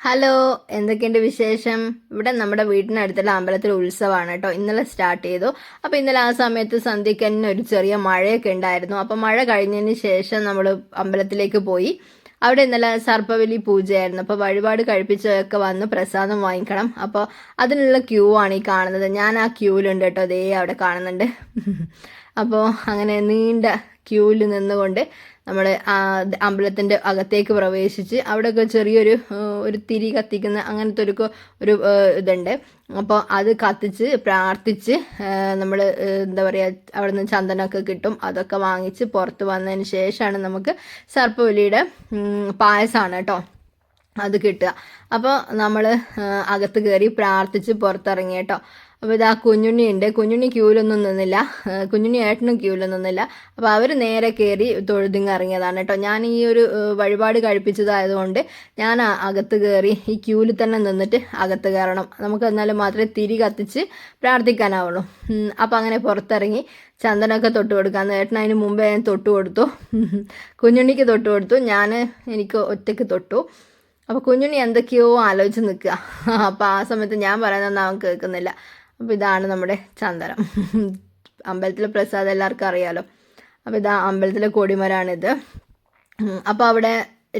Hello എന്തൊക്കെയുണ്ട് വിശേഷം? ഇവിടെ നമ്മുടെ വീടിനടുത്തുള്ള അമ്പലത്തിൽ ഉത്സവമാണ് കേട്ടോ. ഇന്നലെ സ്റ്റാർട്ട് ചെയ്തു. അപ്പോൾ ഇന്നലെ ആ സമയത്ത് സന്ധ്യയ്ക്ക് തന്നെ ഒരു ചെറിയ മഴയൊക്കെ ഉണ്ടായിരുന്നു. അപ്പോൾ മഴ കഴിഞ്ഞതിന് ശേഷം നമ്മൾ അമ്പലത്തിലേക്ക് പോയി. അവിടെ ഇന്നലെ സർപ്പവലി പൂജയായിരുന്നു. അപ്പോൾ വഴിപാട് കഴിപ്പിച്ചൊക്കെ വന്ന് പ്രസാദം വാങ്ങിക്കണം. അപ്പോൾ അതിനുള്ള ക്യൂ ആണ് ഈ കാണുന്നത്. ഞാൻ ആ ക്യൂവിലുണ്ട് കേട്ടോ. അതേ അവിടെ കാണുന്നുണ്ട്. അപ്പോൾ അങ്ങനെ നീണ്ട ക്യൂവിൽ നിന്നുകൊണ്ട് നമ്മൾ അമ്പലത്തിന്റെ അകത്തേക്ക് പ്രവേശിച്ച് അവിടെയൊക്കെ ചെറിയൊരു ഒരു തിരി കത്തിക്കുന്ന അങ്ങനത്തെ ഒരു ഒരു ഇതുണ്ട്. അപ്പോൾ അത് കത്തിച്ച് പ്രാർത്ഥിച്ച് നമ്മൾ എന്താ പറയുക അവിടെ നിന്ന് ചന്ദനമൊക്കെ കിട്ടും. അതൊക്കെ വാങ്ങിച്ച് പുറത്ത് വന്നതിന് ശേഷമാണ് നമുക്ക് സർപ്പവലിയുടെ പായസമാണ് കേട്ടോ. അത് കിട്ടുക. അപ്പോൾ നമ്മൾ അകത്ത് കയറി പ്രാർത്ഥിച്ച് പുറത്തിറങ്ങി കേട്ടോ. അപ്പോൾ ഇതാ കുഞ്ഞുണ്ണി ഉണ്ട്. കുഞ്ഞുണ്ണി ക്യൂലൊന്നും നിന്നില്ല. കുഞ്ഞുണ്ണി ഏട്ടനും ക്യൂലൊന്നും നിന്നില്ല. അപ്പോൾ അവർ നേരെ കയറി തൊഴുതിങ്ങ് ഇറങ്ങിയതാണ് കേട്ടോ. ഞാൻ ഈ ഒരു വഴിപാട് കഴിപ്പിച്ചതായതുകൊണ്ട് ഞാൻ അകത്ത് കയറി ഈ ക്യൂവിൽ തന്നെ നിന്നിട്ട് അകത്ത് കയറണം. നമുക്ക് എന്നാലും മാത്രമേ തിരി കത്തിച്ച് പ്രാർത്ഥിക്കാനാവുള്ളൂ. അപ്പോൾ അങ്ങനെ പുറത്തിറങ്ങി ചന്ദനൊക്കെ തൊട്ട് കൊടുക്കാൻ ഏട്ടൻ അതിന് മുമ്പേ ഞാൻ തൊട്ട് കൊടുത്തു. കുഞ്ഞുണ്ണിക്ക് തൊട്ട് കൊടുത്തു. ഞാൻ എനിക്ക് ഒറ്റയ്ക്ക് തൊട്ടു. അപ്പോൾ കുഞ്ഞുണ്ണി എന്തൊക്കെയോ ആലോചിച്ച് നിൽക്കുക. അപ്പോൾ ആ സമയത്ത് ഞാൻ പറയുന്നതൊന്നും അവൻ കേൾക്കുന്നില്ല. അപ്പോൾ ഇതാണ് നമ്മുടെ ചന്ദനം. അമ്പലത്തിലെ പ്രസാദം എല്ലാവർക്കും അറിയാലോ. അപ്പോൾ ഇതാ അമ്പലത്തിലെ കൊടിമരാണിത്. അപ്പോൾ അവിടെ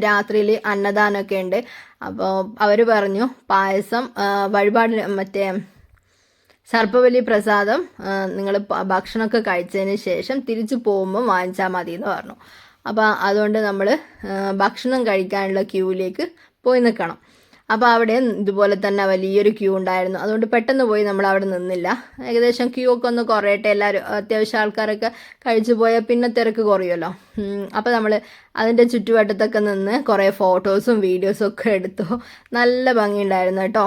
രാത്രിയിൽ അന്നദാനമൊക്കെ ഉണ്ട്. അപ്പോൾ അവർ പറഞ്ഞു പായസം വഴിപാട് മറ്റേ സർപ്പവലി പ്രസാദം നിങ്ങൾ ഭക്ഷണമൊക്കെ കഴിച്ചതിന് ശേഷം തിരിച്ചു പോകുമ്പോൾ വാങ്ങിച്ചാൽ മതി എന്ന് പറഞ്ഞു. അപ്പോൾ അതുകൊണ്ട് നമ്മൾ ഭക്ഷണം കഴിക്കാനുള്ള ക്യൂവിലേക്ക് പോയി നിൽക്കണം അപ്പോൾ അവിടെ ഇതുപോലെ തന്നെ വലിയൊരു ക്യൂ ഉണ്ടായിരുന്നു. അതുകൊണ്ട് പെട്ടെന്ന് പോയി നമ്മൾ അവിടെ നിന്നില്ല. ഏകദേശം ക്യൂ ഒക്കെ ഒന്ന് കുറയട്ടെ. എല്ലാവരും അത്യാവശ്യം ആൾക്കാരൊക്കെ കഴിച്ചു പോയാൽ പിന്നെ തിരക്ക് കുറയുമല്ലോ. അപ്പോൾ നമ്മൾ അതിന്റെ ചുറ്റുവട്ടത്തൊക്കെ നിന്ന് കുറേ ഫോട്ടോസും വീഡിയോസും ഒക്കെ എടുത്തു. നല്ല ഭംഗിയുണ്ടായിരുന്നു കേട്ടോ.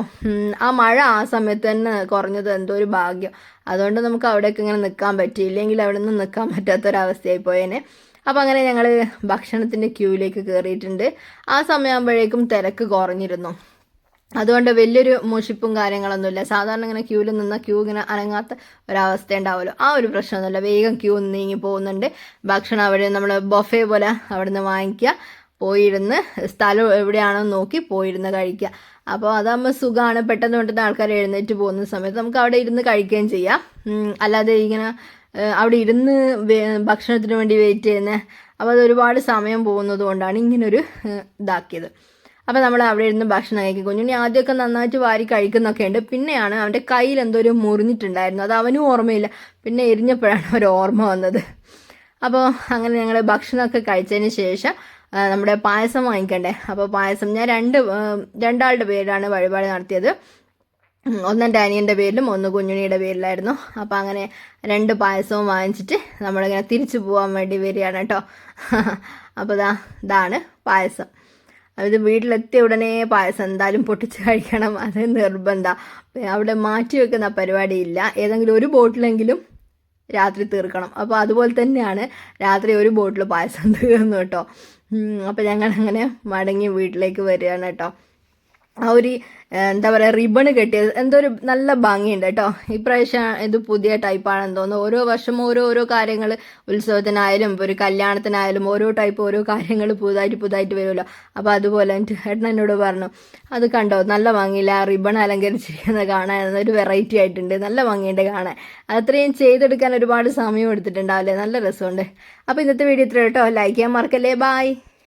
ആ മഴ ആ സമയത്ത് തന്നെ കുറഞ്ഞത് എന്തോ ഒരു ഭാഗ്യം. അതുകൊണ്ട് നമുക്ക് അവിടെയൊക്കെ ഇങ്ങനെ നിൽക്കാൻ പറ്റിയില്ലെങ്കിൽ അവിടെ നിന്ന് നിൽക്കാൻ പറ്റാത്തൊരവസ്ഥയായി പോയേനെ. അപ്പോൾ അങ്ങനെ ഞങ്ങൾ ഭക്ഷണത്തിന്റെ ക്യൂയിലേക്ക് കയറിയിട്ടുണ്ട് ആ സമയമാകുമ്പോഴേക്കും തിരക്ക് കുറഞ്ഞിരുന്നു. അതുകൊണ്ട് വലിയൊരു മുഷിപ്പും കാര്യങ്ങളൊന്നുമില്ല. സാധാരണ ഇങ്ങനെ ക്യൂവിൽ നിന്ന ക്യൂ ഇങ്ങനെ അനങ്ങാത്ത ഒരവസ്ഥ ഉണ്ടാവുമല്ലോ. ആ ഒരു പ്രശ്നമൊന്നുമില്ല. വേഗം ക്യൂ നീങ്ങി പോകുന്നുണ്ട്. ഭക്ഷണം അവിടെ നമ്മൾ ബൊഫേ പോലെ അവിടെ നിന്ന് വാങ്ങിക്കുക. പോയിരുന്ന് സ്ഥലം എവിടെയാണോ നോക്കി പോയിരുന്ന് കഴിക്കുക. അപ്പോൾ അതാകുമ്പോൾ സുഖമാണ്. പെട്ടെന്ന് പെട്ടെന്ന് ആൾക്കാർ എഴുന്നേറ്റ് പോകുന്ന സമയത്ത് നമുക്ക് അവിടെ ഇരുന്ന് കഴിക്കുകയും ചെയ്യാം. അല്ലാതെ ഇങ്ങനെ അവിടെ ഇരുന്ന് ഭക്ഷണത്തിന് വേണ്ടി വെയിറ്റ് ചെയ്യുന്നത് അപ്പോൾ അത് ഒരുപാട് സമയം പോകുന്നത് കൊണ്ടാണ് ഇങ്ങനൊരു ഇതാക്കിയത്. അപ്പോൾ നമ്മൾ അവിടെ ഇരുന്ന് ഭക്ഷണം കഴിക്കും. കുഞ്ഞുണ്ണി ആദ്യമൊക്കെ നന്നായിട്ട് വാരി കഴിക്കുന്നൊക്കെ ഉണ്ട്. പിന്നെയാണ് അവന്റെ കയ്യിൽ എന്തോ ഒരു മുറിഞ്ഞിട്ടുണ്ടായിരുന്നു. അത് അവനും ഓർമ്മയില്ല. പിന്നെ എരിഞ്ഞപ്പോഴാണ് ഒരു ഓർമ്മ വന്നത്. അപ്പോൾ അങ്ങനെ ഞങ്ങൾ ഭക്ഷണമൊക്കെ കഴിച്ചതിന് ശേഷം നമ്മുടെ പായസം വാങ്ങിക്കണ്ടേ? അപ്പോൾ പായസം ഞാൻ രണ്ട് രണ്ടാളുടെ പേരിലാണ് വഴിപാട് നടത്തിയത്. ഉം, ഒന്ന് എന്റെ അനിയന്റെ പേരിലും ഒന്ന് കുഞ്ഞുണിയുടെ പേരിലായിരുന്നു. അപ്പോൾ അങ്ങനെ രണ്ട് പായസവും വാങ്ങിച്ചിട്ട് നമ്മളിങ്ങനെ തിരിച്ചു പോകാൻ വേണ്ടി വരികയാണ് കേട്ടോ. അപ്പോൾ ഇതാ ഇതാണ് പായസം. അത് വീട്ടിലെത്തിയ ഉടനെ പായസം എന്തായാലും പൊട്ടിച്ച് കഴിക്കണം. അത് നിർബന്ധം. അവിടെ മാറ്റി വെക്കുന്ന പരിപാടി ഇല്ല. ഏതെങ്കിലും ഒരു ബോട്ടിലെങ്കിലും രാത്രി തീർക്കണം. അപ്പോൾ അതുപോലെ തന്നെയാണ് രാത്രി ഒരു ബോട്ടിൽ പായസം തീർന്നു കേട്ടോ. അപ്പോൾ ഞങ്ങൾ അങ്ങനെ മടങ്ങി വീട്ടിലേക്ക് വരികയാണ് കേട്ടോ. ആ ഒരു എന്താ പറയുക റിബൺ കെട്ടിയത്. എന്തോ ഒരു നല്ല ഭംഗിയുണ്ട് കേട്ടോ. ഇപ്രാവശ്യം ഇത് പുതിയ ടൈപ്പാണെന്ന് തോന്നുന്നു. ഓരോ വർഷം ഓരോ ഓരോ കാര്യങ്ങൾ ഉത്സവത്തിനായാലും ഒരു കല്യാണത്തിനായാലും ഓരോ ടൈപ്പ് ഓരോ കാര്യങ്ങൾ പുതുതായിട്ട് പുതുതായിട്ട് വരുമല്ലോ. അപ്പോൾ അതുപോലെ എന്റെ ഏട്ടൻ എന്നോട് പറഞ്ഞു അത് കണ്ടോ നല്ല ഭംഗിയില്ല ആ റിബൺ അലങ്കരിച്ചിരിക്കുന്നത് കാണാൻ ഒരു വെറൈറ്റി ആയിട്ടുണ്ട്. നല്ല ഭംഗിയുണ്ട് കാണാൻ. അത്രയും ചെയ്തെടുക്കാൻ ഒരുപാട് സമയം എടുത്തിട്ടുണ്ടാവില്ലേ? നല്ല രസമുണ്ട്. അപ്പോൾ ഇന്നത്തെ വീഡിയോ ഇത്ര കേട്ടോ. ലൈക്ക് ചെയ്യാൻ മറക്കല്ലേ. ബായ്